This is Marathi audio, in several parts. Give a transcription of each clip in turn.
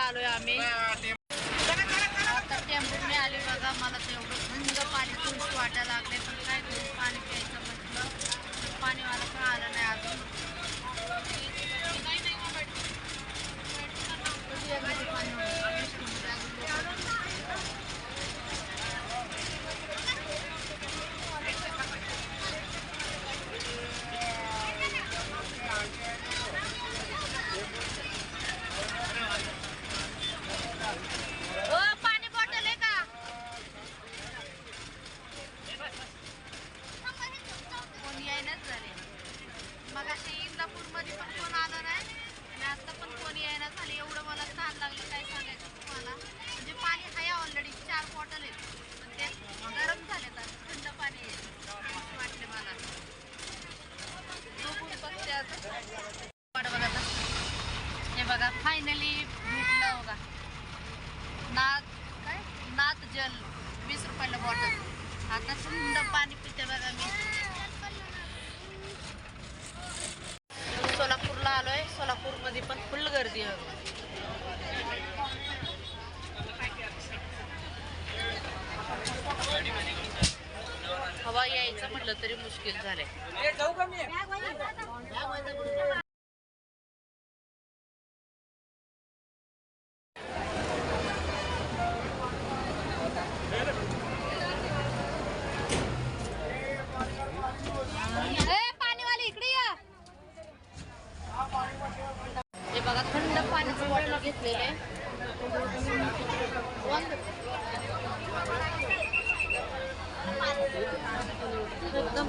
आलोय आम्ही. आता टेम्पोने आली बघा मला तेवढं थंड पाणी तुळशी वाटायला लागले पण काय पाणी प्यायचं म्हटलं. पाणीवाला पण आलं नाही? मग असे इंदापूरमध्ये पण कोण आलं नाही. आणि आता पण कोणी यायना झाले एवढं मला छान लागलं काय सांगायचं तुम्हाला. म्हणजे पाणी आहे ऑलरेडी चार बॉटल आहेत. पण ते गरम झाले तर थंड पाणी आहे. वाटले मला. बघून बघते आता. वाट बघत हे बघा फायनली भेटलं बघा. नाथ काय? नाथ जल वीस रुपयाला बॉटल आता थंड पाणी पिते बघा मी. सोलापूरला आलोय सोलापूरमध्ये पण फुल गर्दी आहे. हवा यायचं म्हटलं तरी मुश्किल झालंय ए पाणीवाली इकडे या हे बघा थंड पाण्याचं बॉटल घेतलेले एकदम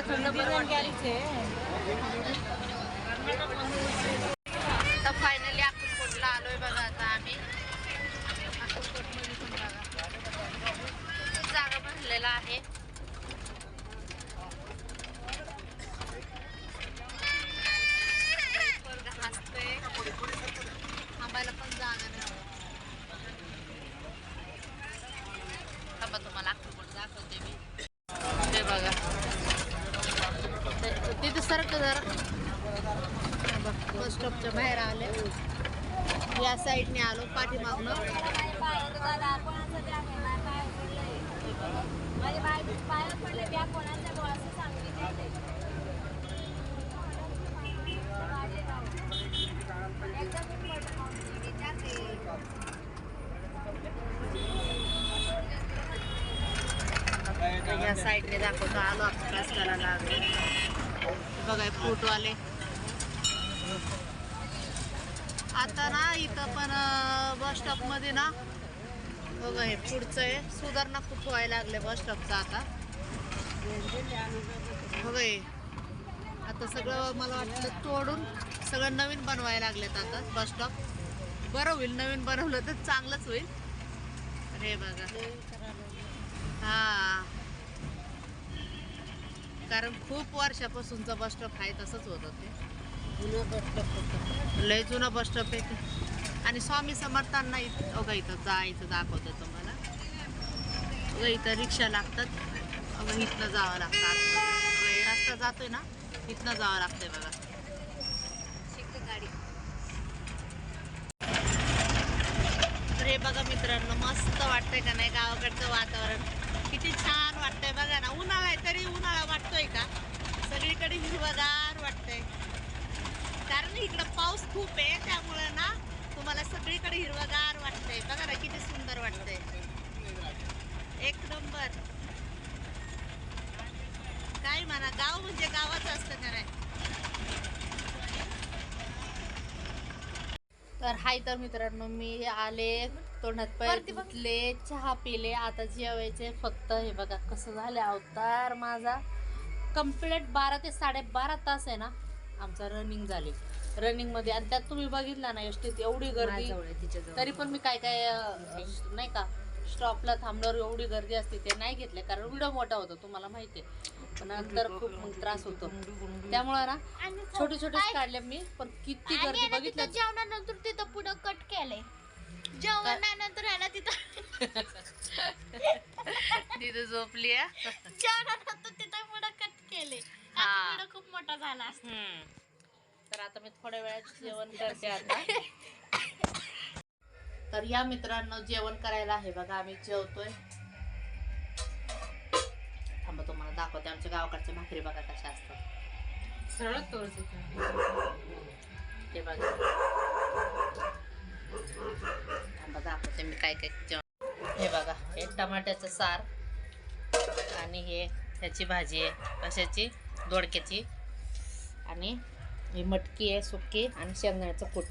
थंड थंड थंड पण वाटते. आता फायनली अक्कलकोटला आलोय बघा आता आम्ही अक्कलकोटमध्ये पण बघा खूप जागा भरलेला आहे पोरगं हसतंय. थांबायला पण जागा नाही थांबा तुम्हाला अक्कलकोट दाखवते मी ते बघा ते- तिथे सरक जरा. बस स्टॉपच्या बाहेर आले. या साईडने आलो पाठीमागनं. या साईडने दाखवतो आलो आपण रस्त्याला लागलो. बघा फ्रूटवाले आता ना इथं पण बस स्टॉपमध्ये ना बघा हे पुढचं आहे. सुधारणा खूप व्हायला लागले बस स्टॉपचं आता. बघा हे. आता सगळं मला वाटलं तोडून सगळं नवीन बनवायला लागलेत आता बस स्टॉप बरं होईल नवीन बनवलं तर चांगलंच होईल. अरे बघा. हा. कारण खूप वर्षापासूनचा बस स्टॉप आहे तसंच होतं ते लय जुना बस स्टॉप आहे ते. आणि स्वामी समर्थांना इथं अगं इथं जायचं दाखवतं तुम्हाला. अगं इथं रिक्षा लागतात. अगं इथनं जावं लागतं रस्ता जातोय ना इथनं जावं लागतंय बघा. गाडी. हे बघा मित्रांनो मस्त वाटतंय का नाही गावाकडचं वातावरण? किती छान वाटतंय. बघा ना उन्हाळा आहे तरी उन्हाळा वाटतोय का? सगळीकडे हिरवगार वाटतंय. कारण इकडं पाऊस खूप आहे त्यामुळं ना तुम्हाला सगळीकडे हिरवगार वाटतंय. बघा ना किती सुंदर वाटतंय. एक नंबर. काय म्हणा गाव म्हणजे गावाच असतं का नाही तर हाय तर मित्रांनो मी आले तोंडात पाय चहा पिले आता जेवायचे. फक्त हे बघा कसं झालं अवतार माझा. कंप्लीट बारा ते साडेबारा तास आहे ना आमचा रनिंग झाले. रनिंगमध्ये आणि त्यात तुम्ही बघितला ना एसटीत एवढी गर्दी. तरी पण मी काय काय नाही का स्टॉपला थांबल्यावर एवढी गर्दी असते ते नाही घेतले. कारण व्हिडिओ मोठा होता तुम्हाला माहिती आहे. पण नंतर खूप त्रास होतो. त्यामुळं ना छोटे छोटेच काढले मी पण किती गर्दी बघितलं जेवणानंतर आहे ना तिथं तिथे झोपली. जेवणानंतर तिथं पुढं कट केले हा. खूप मोठा झाला असता. हम्म. तर आता मी थोड्या वेळात जेवण करते आता तर या मित्रांनो जेवण करायला आहे बघा आम्ही जेवतोय थांबा तुम्हाला दाखवते आमच्या गावाकडच्या भाकरी बघा कशा असतात सरळ तोडच ते बघा बघा दाखवते मी काय काय हे बघा हे टमाट्याचं सार आणि हे ह्याची भाजी आहे कशाची दोडक्याची. आणि ही मटकी आहे सुकी आणि शेंगदाण्याचं कूट.